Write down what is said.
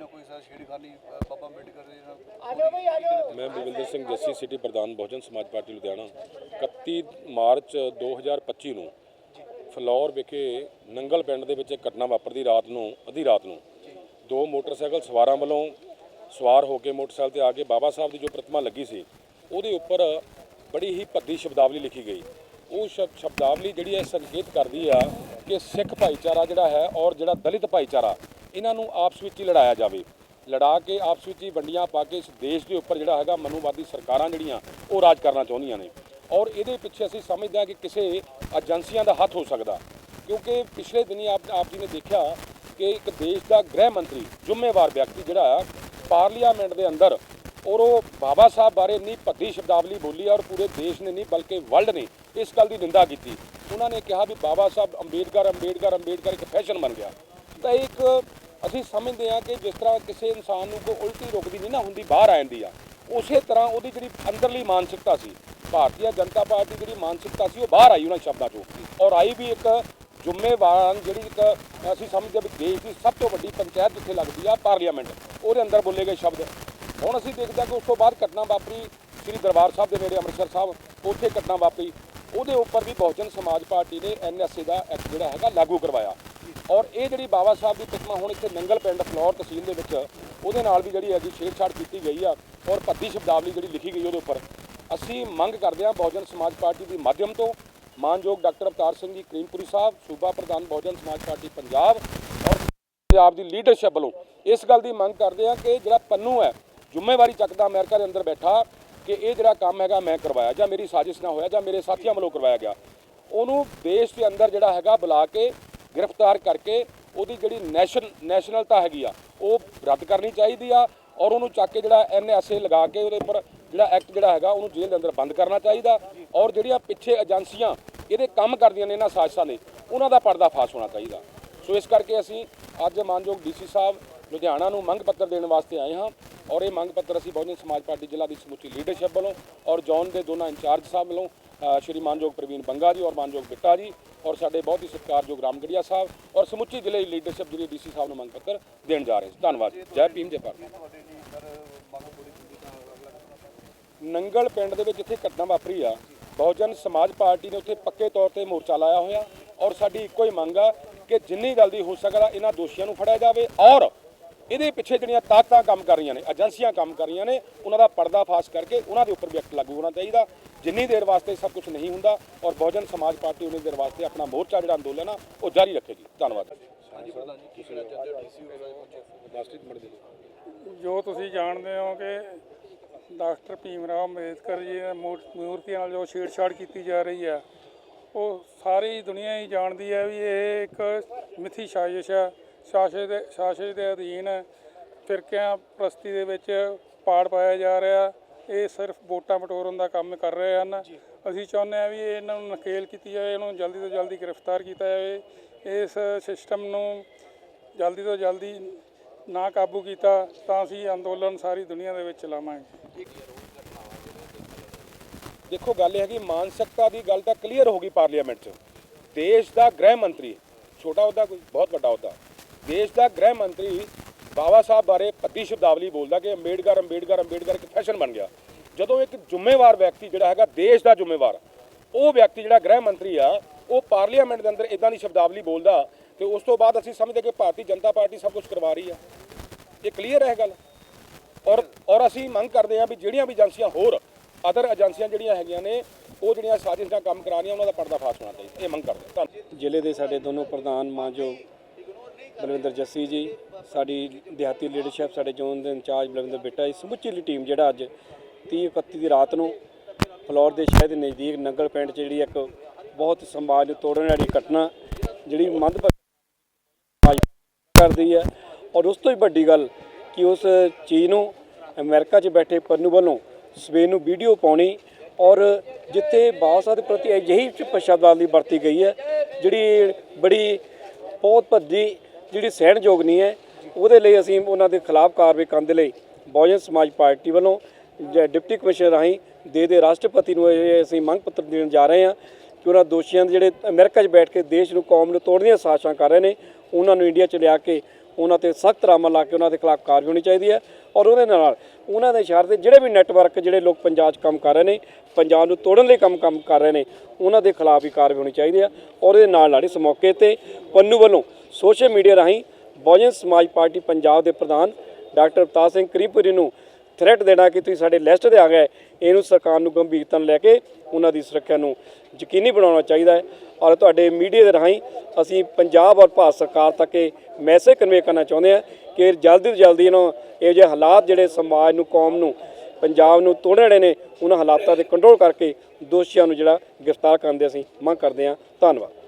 ਕਹਾਣੀ ਅ, ਬਾਬਾ ਅੰਬੇਡਕਰ ਦੇ ਨਾਲ ਮੈਂ ਬਲਵਿੰਦਰ ਸਿੰਘ ਜੱਸੀ ਸਿਟੀ ਪ੍ਰਧਾਨ ਬਹੁਜਨ ਸਮਾਜ ਪਾਰਟੀ ਲੁਧਿਆਣਾ। 31 ਮਾਰਚ 2025 ਨੂੰ ਫਲੌਰ ਵਿਖੇ ਨੰਗਲ ਪਿੰਡ ਦੇ ਵਿੱਚ ਇੱਕ ਘਟਨਾ ਵਾਪਰਦੀ ਰਾਤ ਨੂੰ ਅੱਧੀ ਰਾਤ ਨੂੰ। ਦੋ ਮੋਟਰਸਾਈਕਲ ਸਵਾਰਾਂ ਵੱਲੋਂ ਸਵਾਰ ਹੋ ਕੇ ਮੋਟਰਸਾਈਕਲ ਤੇ ਆ ਕੇ ਬਾਬਾ ਸਾਹਿਬ ਦੀ ਜੋ ਪ੍ਰਤਿਮਾ ਲੱਗੀ ਸੀ ਉਹਦੇ ਉੱਪਰ ਬੜੀ ਹੀ ਭੱਦੀ ਸ਼ਬਦਾਵਲੀ ਲਿਖੀ ਗਈ। ਉਹ ਸ਼ਬ- ਸ਼ਬਦਾਵਲੀ ਜਿਹੜੀ ਹੈ ਸੰਕੇਤ ਕਰਦੀ ਆ ਕਿ ਸਿੱਖ ਭਾਈਚਾਰਾ ਜਿਹੜਾ ਹੈ ਔਰ ਜਿਹੜਾ ਦਲਿਤ ਭਾਈਚਾਰਾ ਇਹਨਾਂ ਨੂੰ ਆਪਸ ਵਿੱਚ ਹੀ ਲੜਾਇਆ ਜਾਵੇ। ਲੜਾ ਕੇ ਆਪਸ ਵਿੱਚ ਹੀ ਵੰਡੀਆਂ ਪਾ ਕੇ ਇਸ ਦੇਸ਼ ਦੇ ਉੱਪਰ ਜਿਹੜਾ ਹੈਗਾ ਮਨੂਵਾਦੀ ਸਰਕਾਰਾਂ ਜਿਹੜੀਆਂ, ਉਹ ਰਾਜ ਕਰਨਾ ਚਾਹੁੰਦੀਆਂ ਨੇ। ਔਰ ਇਹਦੇ ਪਿੱਛੇ ਅਸੀਂ ਸਮਝਦੇ ਹਾਂ ਕਿ ਕਿਸੇ ਏਜੰਸੀਆਂ ਦਾ ਹੱਥ ਹੋ ਸਕਦਾ। ਕਿਉਂਕਿ ਪਿਛਲੇ ਦਿਨੀ ਆਪ ਆਪ ਜੀ ਨੇ ਦੇਖਿਆ ਕਿ ਇੱਕ ਦੇਸ਼ ਦਾ ਗ੍ਰਹਿ ਮੰਤਰੀ, ਜ਼ਿੰਮੇਵਾਰ ਵਿਅਕਤੀ ਜਿਹੜਾ ਆ ਪਾਰਲੀਮੈਂਟ ਦੇ ਅੰਦਰ, ਔਰ ਉਹ ਬਾਬਾ ਸਾਹਿਬ ਬਾਰੇ ਇੰਨੀ ਭੱਦੀ ਸ਼ਬਦਾਵਲੀ ਬੋਲੀ ਔਰ ਪੂਰੇ ਦੇਸ਼ ਨੇ ਨਹੀਂ ਬਲਕਿ ਵਰਲਡ ਨੇ ਇਸ ਗੱਲ ਦੀ ਨਿੰਦਾ ਕੀਤੀ। ਉਹਨਾਂ ਨੇ ਕਿਹਾ ਵੀ ਬਾਬਾ ਸਾਹਿਬ ਅੰਬੇਡਕਰ ਅੰਬੇਡਕਰ ਅੰਬੇਡਕਰ ਇੱਕ ਫੈਸ਼ਨ ਬਣ ਗਿਆ। ਤਾਂ ਇਹ ਇੱਕ ਅਸੀਂ ਸਮਝਦੇ ਹਾਂ ਕਿ ਜਿਸ ਤਰ੍ਹਾਂ ਕਿਸੇ ਇਨਸਾਨ ਨੂੰ ਕੋਈ ਉਲਟੀ ਰੁਕਦੀ ਨਹੀਂ ਨਾ ਹੁੰਦੀ, ਬਾਹਰ ਆ ਜਾਂਦੀ ਆ। ਉਸੇ ਤਰ੍ਹਾਂ ਉਹਦੀ ਜਿਹੜੀ ਅੰਦਰਲੀ ਮਾਨਸਿਕਤਾ ਸੀ, ਭਾਰਤੀ ਜਨਤਾ ਪਾਰਟੀ ਦੀ ਜਿਹੜੀ ਮਾਨਸਿਕਤਾ ਸੀ, ਉਹ ਬਾਹਰ ਆਈ ਉਹਨਾਂ ਸ਼ਬਦਾਂ ਚੋਂ। ਔਰ ਆਈ ਵੀ ਇੱਕ ਜ਼ਿੰਮੇਵਾਰ ਜਿਹੜੀ ਇੱਕ ਅਸੀਂ ਸਮਝਦੇ ਵੀ ਦੇਸ਼ ਦੀ ਸਭ ਤੋਂ ਵੱਡੀ ਪੰਚਾਇਤ ਜਿੱਥੇ ਲੱਗਦੀ ਆ, ਪਾਰਲੀਮੈਂਟ। ਉਹਦੇ ਅੰਦਰ ਬੋਲੇ ਗਏ ਸ਼ਬਦ। ਹੁਣ ਅਸੀਂ ਦੇਖਦੇ ਹਾਂ ਕਿ ਉਸ ਤੋਂ ਬਾਅਦ ਘਟਨਾ ਵਾਪਰੀ, ਸ੍ਰੀ ਦਰਬਾਰ ਸਾਹਿਬ ਦੇ ਨੇੜੇ ਅੰਮ੍ਰਿਤਸਰ ਸਾਹਿਬ, ਉੱਥੇ ਘਟਨਾ ਵਾਪਰੀ। ਉਹਦੇ ਉੱਪਰ ਵੀ ਬਹੁਜਨ ਸਮਾਜ ਪਾਰਟੀ ਨੇ ਐਨਐਸਏ ਦਾ ਐਕਟ ਜਿਹੜਾ ਹੈਗਾ ਲਾਗੂ ਕਰਵਾਇਆ। ਔਰ ਇਹ ਜਿਹੜੀ ਬਾਬਾ ਸਾਹਿਬ ਦੀ ਪ੍ਰਤਿਮਾ ਹੁਣ ਇੱਥੇ ਨੰਗਲ ਪਿੰਡ ਫਲੌਰ ਤਹਿਸੀਲ ਦੇ ਵਿੱਚ, ਉਹਦੇ ਨਾਲ ਵੀ ਜਿਹੜੀ ਹੈਗੀ ਛੇੜਛਾੜ ਕੀਤੀ ਗਈ ਆ ਔਰ ਭੱਦੀ ਸ਼ਬਦਾਵਲੀ ਜਿਹੜੀ ਲਿਖੀ ਗਈ ਉਹਦੇ ਉੱਪਰ। ਅਸੀਂ ਮੰਗ ਕਰਦੇ ਹਾਂ ਬਹੁਜਨ ਸਮਾਜ ਪਾਰਟੀ ਦੀ ਮਾਧਿਅਮ ਤੋਂ ਮਾਨਯੋਗ ਡਾਕਟਰ ਅਵਤਾਰ ਸਿੰਘ ਜੀ ਕਰੀਮਪੁਰੀ ਸਾਹਿਬ, ਸੂਬਾ ਪ੍ਰਧਾਨ ਬਹੁਜਨ ਸਮਾਜ ਪਾਰਟੀ ਪੰਜਾਬ ਔਰ ਪੰਜਾਬ ਦੀ ਲੀਡਰਸ਼ਿਪ ਵੱਲੋਂ ਇਸ ਗੱਲ ਦੀ ਮੰਗ ਕਰਦੇ ਹਾਂ ਕਿ ਜਿਹੜਾ ਪੰਨੂ ਹੈ, ਜ਼ਿੰਮੇਵਾਰੀ ਚੱਕਦਾ ਅਮਰੀਕਾ ਦੇ ਅੰਦਰ ਬੈਠਾ ਕਿ ਇਹ ਜਿਹੜਾ ਕੰਮ ਹੈਗਾ ਮੈਂ ਕਰਵਾਇਆ ਜਾਂ ਮੇਰੀ ਸਾਜ਼ਿਸ਼ ਨਾਲ ਹੋਇਆ ਜਾਂ ਮੇਰੇ ਸਾਥੀਆਂ ਵੱਲੋਂ ਕਰਵਾਇਆ ਗਿਆ। ਉਹਨੂੰ ਦੇਸ਼ ਦੇ ਅੰਦਰ ਜਿਹੜਾ ਹੈਗਾ ਬੁਲਾ ਕੇ ਗ੍ਰਿਫਤਾਰ ਕਰਕੇ ਉਹਦੀ ਜਿਹੜੀ ਨੈਸ਼ਨ ਨੈਸ਼ਨਲਤਾ ਹੈਗੀ ਆ, ਉਹ ਰੱਦ ਕਰਨੀ ਚਾਹੀਦੀ ਆ ਔਰ ਉਹਨੂੰ ਚੱਕ ਕੇ ਜਿਹੜਾ ਐਨਐਸਏ ਲਗਾ ਕੇ ਉਹਦੇ ਉੱਪਰ ਜਿਹੜਾ ਐਕਟ ਜਿਹੜਾ ਹੈਗਾ, ਉਹਨੂੰ ਜੇਲ੍ਹ ਦੇ ਅੰਦਰ ਬੰਦ ਕਰਨਾ ਚਾਹੀਦਾ ਔਰ ਜਿਹੜੀਆਂ ਪਿੱਛੇ ਏਜੰਸੀਆਂ ਇਹਦੇ ਕੰਮ ਕਰਦੀਆਂ ਨੇ ਇਹਨਾਂ ਸਾਜ਼ਿਸ਼ਾਂ ਦੇ, ਉਹਨਾਂ ਦਾ ਪਰਦਾ ਫਾਸ਼ ਹੋਣਾ ਚਾਹੀਦਾ। ਸੋ ਇਸ ਕਰਕੇ ਅਸੀਂ ਅੱਜ ਮਾਨਯੋਗ ਡੀਸੀ ਸਾਹਿਬ ਲੁਧਿਆਣਾ ਨੂੰ ਮੰਗ ਪੱਤਰ ਦੇਣ ਵਾਸਤੇ ਆਏ ਹਾਂ ਔਰ ਇਹ ਮੰਗ ਪੱਤਰ ਅਸੀਂ ਬਹੁਜਨ ਸਮਾਜ ਪਾਰਟੀ ਜ਼ਿਲ੍ਹਾ ਦੀ ਸਮੁੱਚੀ ਲੀਡਰਸ਼ਿਪ ਵੱਲੋਂ ਔਰ ਜੌਨ ਦੇ ਦੋਨਾਂ ਇੰਚਾਰਜ ਸਾਹਿਬ ਵੱਲੋਂ ਸ਼੍ਰੀ ਮਾਨਯੋਗ ਪ੍ਰਵੀਨ ਬੰਗਾ ਜੀ ਔਰ ਮਾਨਯੋਗ ਬਿੱਟਾ ਜੀ ਔਰ ਸਾਡੇ ਬਹੁਤ ਹੀ ਸਤਿਕਾਰਯੋਗ ਰਾਮਗੜੀਆ ਸਾਹਿਬ ਔਰ ਸਮੁੱਚੀ ਜ਼ਿਲ੍ਹੇ ਦੀ ਲੀਡਰਸ਼ਿਪ ਜਿਹੜੀ ਡੀਸੀ ਸਾਹਿਬ ਨੂੰ ਮੰਗ ਪੱਤਰ ਦੇਣ ਜਾ ਰਹੇ ਹਾਂ ਧੰਨਵਾਦ ਜੈ। ਭੀਮ, ਜੈ ਭਾਰਤ ਨੰਗਲ ਪਿੰਡ ਦੇ ਵਿੱਚ ਜਿੱਥੇ ਘਟਨਾ ਵਾਪਰੀ ਆ। ਬਹੁਜਨ ਸਮਾਜ ਪਾਰਟੀ ਨੇ ਉੱਥੇ ਪੱਕੇ ਤੌਰ ਤੇ ਮੋਰਚਾ ਲਾਇਆ ਹੋਇਆ ਔਰ ਸਾਡੀ ਇੱਕੋ ਹੀ ਮੰਗ ਆ ਕਿ ਜਿੰਨੀ ਜਲਦੀ ਹੋ ਸਕਦਾ ਇਹਨਾਂ ਦੋਸ਼ੀਆਂ ਨੂੰ ਫੜਿਆ ਜਾਵੇ ਔਰ ਇਹਦੇ ਪਿੱਛੇ ਜਿਹੜੀਆਂ ਤਾਕਤਾਂ ਕੰਮ ਕਰ ਰਹੀਆਂ ਨੇ ਏਜੰਸੀਆਂ ਕੰਮ ਕਰ ਰਹੀਆਂ ਨੇ ਉਹਨਾਂ ਦਾ ਪਰਦਾਫਾਸ਼ ਕਰਕੇ ਉਹਨਾਂ ਦੇ ਉੱਪਰ ਵੀ ਐਕਟ ਲਾਗੂ ਹੋਣਾ ਚਾਹੀਦਾ। ਜਿੰਨੀ ਦੇਰ ਵਾਸਤੇ ਸਭ ਕੁਝ ਨਹੀਂ ਹੁੰਦਾ ਔਰ ਬਹੁਜਨ ਸਮਾਜ ਪਾਰਟੀ ਉਨੀ ਦੇਰ ਵਾਸਤੇ ਆਪਣਾ ਮੋਰਚਾ ਜਿਹੜਾ ਅੰਦੋਲਨ ਆ ਉਹ ਜਾਰੀ ਰੱਖੇਗੀ। ਧੰਨਵਾਦ। ਜੀ ਤੁਸੀਂ ਜਾਣਦੇ ਹੋ ਕਿ ਡਾਕਟਰ ਭੀਮ ਰਾਓ ਅੰਬੇਦਕਰ ਜੀ ਦੀ ਮੂਰ- ਮੂਰਤੀ ਨਾਲ ਜੋ ਛੇੜਛਾੜ ਕੀਤੀ ਜਾ ਰਹੀ ਹੈ ਉਹ ਸਾਰੀ ਦੁਨੀਆ ਹੀ ਜਾਣਦੀ ਹੈ ਵੀ ਇਹ ਇੱਕ ਮਿੱਥੀ ਸਾਜ਼ਿਸ਼ ਹੈ ਸਾਜ਼ਿਸ਼ ਦੇ ਸਾਜ਼ਿਸ਼ ਦੇ ਅਧੀਨ ਫਿਰਕਿਆਂ ਪ੍ਰਸਤੀ ਦੇ ਵਿੱਚ ਪਾੜ ਪਾਇਆ ਜਾ ਰਿਹਾ। ਇਹ ਸਿਰਫ ਵੋਟਾਂ ਬਟੋਰਨ ਦਾ ਕੰਮ ਕਰ ਰਹੇ ਹਨ। ਅਸੀਂ ਚਾਹੁੰਦੇ ਹਾਂ ਵੀ ਇਹਨਾਂ ਨੂੰ ਨਕੇਲ ਕੀਤੀ ਜਾਵੇ ਇਹਨੂੰ ਜਲਦੀ ਤੋਂ ਜਲਦੀ ਗ੍ਰਿਫਤਾਰ ਕੀਤਾ ਜਾਵੇ। ਇਸ ਸਿਸਟਮ ਨੂੰ ਜਲਦੀ ਤੋਂ ਜਲਦੀ ਨਾ ਕਾਬੂ ਕੀਤਾ ਤਾਂ ਅਸੀਂ ਅੰਦੋਲਨ ਸਾਰੀ ਦੁਨੀਆ ਦੇ ਵਿੱਚ ਚਲਾਵਾਂਗੇ। ਦੇਖੋ ਗੱਲ ਇਹ ਹੈ ਕਿ ਮਾਨਸਿਕਤਾ ਦੀ ਗੱਲ ਤਾਂ ਕਲੀਅਰ ਹੋ ਗਈ ਪਾਰਲੀਮੈਂਟ 'ਚ। ਦੇਸ਼ ਦਾ ਗ੍ਰਹਿ ਮੰਤਰੀ ਛੋਟਾ ਅਹੁਦਾ ਕੋਈ ਬਹੁਤ ਵੱਡਾ ਅਹੁਦਾ। ਦੇਸ਼ ਦਾ ਗ੍ਰਹਿ ਮੰਤਰੀ ਬਾਬਾ ਸਾਹਿਬ ਬਾਰੇ ਪੱਤੀ ਸ਼ਬਦਾਵਲੀ ਬੋਲਦਾ ਕਿ ਅੰਬੇਡਕਰ ਅੰਬੇਡਕਰ ਅੰਬੇਡਕਰ ਇੱਕ ਫੈਸ਼ਨ ਬਣ ਗਿਆ। ਜਦੋਂ ਇੱਕ ਜ਼ਿੰਮੇਵਾਰ ਵਿਅਕਤੀ ਜਿਹੜਾ ਹੈਗਾ ਦੇਸ਼ ਦਾ ਜ਼ਿੰਮੇਵਾਰ, ਉਹ ਵਿਅਕਤੀ ਜਿਹੜਾ ਗ੍ਰਹਿ ਮੰਤਰੀ ਆ, ਉਹ ਪਾਰਲੀਮੈਂਟ ਦੇ ਅੰਦਰ ਇਦਾਂ ਦੀ ਸ਼ਬਦਾਵਲੀ ਬੋਲਦਾ ਤੇ ਉਸ ਤੋਂ ਬਾਅਦ ਅਸੀਂ ਸਮਝਦੇ ਕਿ ਭਾਰਤੀ ਜਨਤਾ ਪਾਰਟੀ ਸਭ ਕੁਝ ਕਰਵਾ ਰਹੀ ਆ। ਇਹ ਕਲੀਅਰ ਹੈ ਗੱਲ? ਔਰ ਔਰ ਅਸੀਂ ਮੰਗ ਕਰਦੇ ਹਾਂ ਵੀ ਜਿਹੜੀਆਂ ਵੀ ਏਜੰਸੀਆਂ ਹੋਰ ਅਦਰ ਏਜੰਸੀਆਂ ਜਿਹੜੀਆਂ ਹੈਗੀਆਂ ਨੇ, ਉਹ ਜਿਹੜੀਆਂ ਸਾਜ਼ਿਸ਼ ਨਾਲ ਕੰਮ ਕਰਾ ਰਹੀਆਂ ਉਹਨਾਂ ਦਾ ਪਰਦਾਫਾਸ਼ ਹੋਣਾ ਚਾਹੀਦਾ। ਇਹ ਮੰਗ ਕਰਦੇ ਹਾਂ। ਧੰਨਵਾਦ। ਜ਼ਿਲ੍ਹੇ ਦੇ ਸਾਡੇ ਦੋਨੋਂ ਪ੍ਰਧਾਨ ਮਾਂ ਜੋ ਬਲਵਿੰਦਰ ਜੱਸੀ ਜੀ, ਸਾਡੀ ਦਿਹਾਤੀ ਲੀਡਰਸ਼ਿਪ ਸਾਡੇ ਜ਼ੋਨ ਦੇ ਇੰਚਾਰਜ ਬਲਵਿੰਦਰ ਬਿੱਟਾ ਜੀ, ਸਮੁੱਚੀ ਟੀਮ ਜਿਹੜਾ ਅੱਜ 30 31 ਦੀ ਰਾਤ ਨੂੰ ਫਲੋਰ ਦੇ ਸ਼ਹਿਰ ਦੇ ਨਜ਼ਦੀਕ ਨੰਗਲ ਪਿੰਡ 'ਚ ਜਿਹੜੀ ਇੱਕ ਬਹੁਤ ਸਮਾਜ ਨੂੰ ਤੋੜਨ ਵਾਲੀ ਘਟਨਾ ਜਿਹੜੀ ਮੰਦ ਕਰਦੀ ਹੈ ਔਰ ਉਸ ਤੋਂ ਹੀ ਵੱਡੀ ਗੱਲ ਕਿ ਉਸ ਚੀਜ਼ ਨੂੰ ਅਮਰੀਕਾ 'ਚ ਬੈਠੇ ਪਰਨੂ ਵੱਲੋਂ ਸਵੇਰ ਨੂੰ ਵੀਡੀਓ ਪਾਉਣੀ ਔਰ ਜਿੱਥੇ ਬਾਦਸ਼ਾਹ ਦੇ ਪ੍ਰਤੀ ਅਜਿਹੀ ਪਛਾਦਵਾਦੀ ਵਰਤੀ ਗਈ ਹੈ, ਜਿਹੜੀ ਬੜੀ ਬਹੁਤ ਭੱਜੀ ਜਿਹੜੀ ਸਹਿਣਯੋਗ ਨਹੀਂ ਹੈ, ਉਹਦੇ ਲਈ ਅਸੀਂ ਉਹਨਾਂ ਦੇ ਖਿਲਾਫ ਕਾਰਵਾਈ ਕਰਨ ਦੇ ਲਈ ਬਹੁਜਨ ਸਮਾਜ ਪਾਰਟੀ ਵੱਲੋਂ ਜ- ਡਿਪਟੀ ਕਮਿਸ਼ਨਰ ਰਾਹੀਂ ਦੇ ਦੇ ਰਾਸ਼ਟਰਪਤੀ ਨੂੰ ਇਹ ਅਸੀਂ ਮੰਗ ਪੱਤਰ ਦੇਣ ਜਾ ਰਹੇ ਹਾਂ ਕਿ ਉਹਨਾਂ ਦੋਸ਼ੀਆਂ ਦੇ ਜਿਹੜੇ ਅਮਰੀਕਾ 'ਚ ਬੈਠ ਕੇ ਦੇਸ਼ ਨੂੰ ਕੌਮ ਨੂੰ ਤੋੜਨ ਦੀਆਂ ਸਾਜ਼ਿਸ਼ਾਂ ਕਰ ਰਹੇ ਨੇ, ਉਹਨਾਂ ਨੂੰ ਇੰਡੀਆ 'ਚ ਲਿਆ ਕੇ ਉਹਨਾਂ ਤੇ ਸਖਤ ਰਾਮਾ ਲਾ ਕੇ ਉਹਨਾਂ ਦੇ ਖਿਲਾਫ ਕਾਰਵਾਈ ਹੋਣੀ ਚਾਹੀਦੀ ਹੈ ਔਰ ਉਹਦੇ ਨਾਲ ਉਹਨਾਂ ਦੇ ਇਸ਼ਾਰੇ ਤੇ ਜਿਹੜੇ ਵੀ ਨੈਟਵਰਕ ਜਿਹੜੇ ਲੋਕ ਪੰਜਾਬ 'ਚ ਕੰਮ ਕਰ ਰਹੇ ਨੇ, ਪੰਜਾਬ ਨੂੰ ਤੋੜਨ ਲਈ ਕੰਮ ਕੰਮ ਕਰ ਰਹੇ ਨੇ, ਉਹਨਾਂ ਦੇ ਖਿਲਾਫ ਵੀ ਕਾਰਵਾਈ ਹੋਣੀ ਚਾਹੀਦੀ ਹੈ ਔਰ ਇਹਦੇ ਨਾਲ ਨਾਲ ਇਸ ਮੌਕੇ ਤੇ ਪੰਨੂ ਵੱਲੋਂ ਸੋਸ਼ਲ ਮੀਡੀਆ ਰਾਹੀਂ ਬਹੁਜਨ ਸਮਾਜ ਪਾਰਟੀ ਪੰਜਾਬ ਦੇ ਪ੍ਰਧਾਨ ਡਾਕਟਰ ਅਵਤਾਰ ਸਿੰਘ ਕਰੀਪੁਰੀ ਨੂੰ ਥ੍ਰੈਟ ਦੇਣਾ ਕਿ ਤੁਸੀਂ ਸਾਡੇ ਲਿਸਟ ਤੇ ਆ ਗਏ। ਇਹਨੂੰ ਸਰਕਾਰ ਨੂੰ ਗੰਭੀਰਤਾ ਨਾਲ ਲੈ ਕੇ ਉਹਨਾਂ ਦੀ ਸੁਰੱਖਿਆ ਨੂੰ ਯਕੀਨੀ ਬਣਾਉਣਾ ਚਾਹੀਦਾ ਹੈ ਔਰ ਤੁਹਾਡੇ ਮੀਡੀਆ ਦੇ ਰਾਹੀਂ ਅਸੀਂ ਪੰਜਾਬ ਔਰ ਭਾਰਤ ਸਰਕਾਰ ਤੱਕ ਇਹ ਮੈਸੇਜ ਕਨਵੇ ਕਰਨਾ ਚਾਹੁੰਦੇ ਹਾਂ ਕਿ ਜਲਦੀ ਤੋਂ ਜਲਦੀ ਇਹਨਾਂ ਇਹ ਜਿਹੇ ਹਾਲਾਤ ਜਿਹੜੇ ਸਮਾਜ ਨੂੰ, ਕੌਮ ਨੂੰ, ਪੰਜਾਬ ਨੂੰ ਤੋੜਨ ਵਾਲੇ ਨੇ, ਉਹਨਾਂ ਹਾਲਾਤਾਂ ਤੇ ਕੰਟਰੋਲ ਕਰਕੇ ਦੋਸ਼ੀਆਂ ਨੂੰ ਜਿਹੜਾ ਗ੍ਰਿਫਤਾਰ ਕਰਨ ਦੇ ਅਸੀਂ ਮੰਗ ਕਰਦੇ ਹਾਂ। ਧੰਨਵਾਦ।